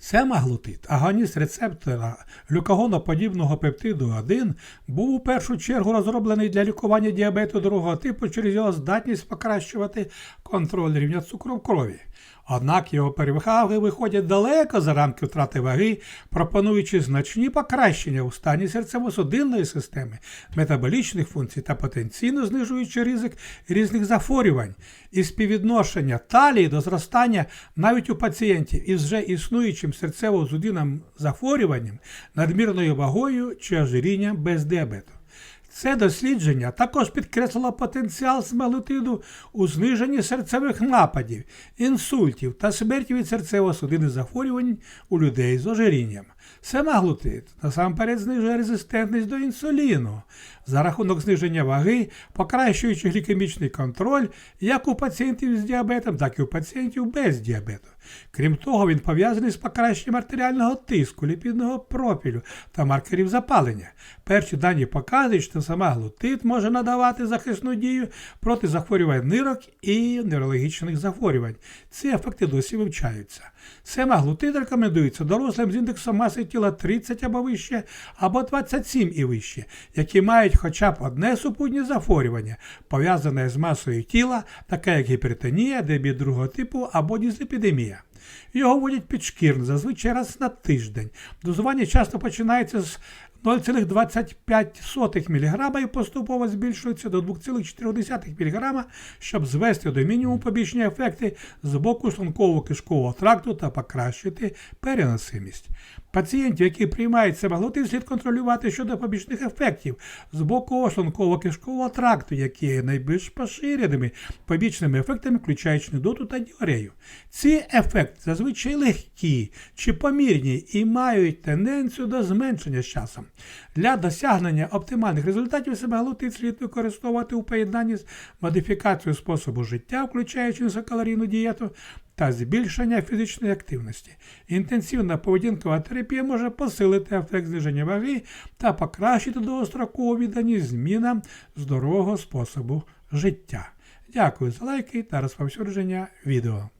Семаглутид, агоніст рецептора глюкагоноподібного пептиду 1, був у першу чергу розроблений для лікування діабету другого типу через його здатність покращувати контроль рівня цукру в крові. Однак його переваги виходять далеко за рамки втрати ваги, пропонуючи значні покращення у стані серцево-судинної системи, метаболічних функцій та потенційно знижуючи ризик різних захворювань і співвідношення талії до зростання навіть у пацієнтів із вже існуючим серцево-судинним захворюванням, надмірною вагою чи ожирінням без діабету. Це дослідження також підкреслило потенціал смалутиду у зниженні серцевих нападів, інсультів та смерті від серцево-судинних захворювань у людей з ожирінням. Семаглутид насамперед знижує резистентність до інсуліну за рахунок зниження ваги, покращуючи глікемічний контроль як у пацієнтів з діабетом, так і у пацієнтів без діабету. Крім того, він пов'язаний з покращенням артеріального тиску, ліпідного профілю та маркерів запалення. Перші дані показують, що семаглутид може надавати захисну дію проти захворювань нирок і неврологічних захворювань. Ці ефекти досі вивчаються. Семаглутид рекомендується дорослим з індексом маси тіла 30 або вище, або 27 і вище, які мають хоча б одне супутнє захворювання, пов'язане з масою тіла, таке як гіпертонія, дебіт другого типу або дізліпідемія. Його вводять підшкірно, зазвичай раз на тиждень. Дозування часто починається з 0,25 мг і поступово збільшується до 2,4 мг, щоб звести до мінімуму побічні ефекти з боку шлунково-кишкового тракту та покращити переносимість. Пацієнтів, які приймають семаглутид, слід контролювати щодо побічних ефектів з боку шлунково-кишкового тракту, які є найбільш поширеними побічними ефектами, включаючи нудоту та діарею. Ці ефекти зазвичай легкі чи помірні і мають тенденцію до зменшення з часом. Для досягнення оптимальних результатів семаглутид слід використовувати у поєднанні з модифікацією способу життя, включаючи низькокалорійну дієту, та збільшення фізичної активності. Інтенсивна поведінкова терапія може посилити ефект зниження ваги та покращити довгострокову відданість змінам здорового способу життя. Дякую за лайки та розповсюдження відео.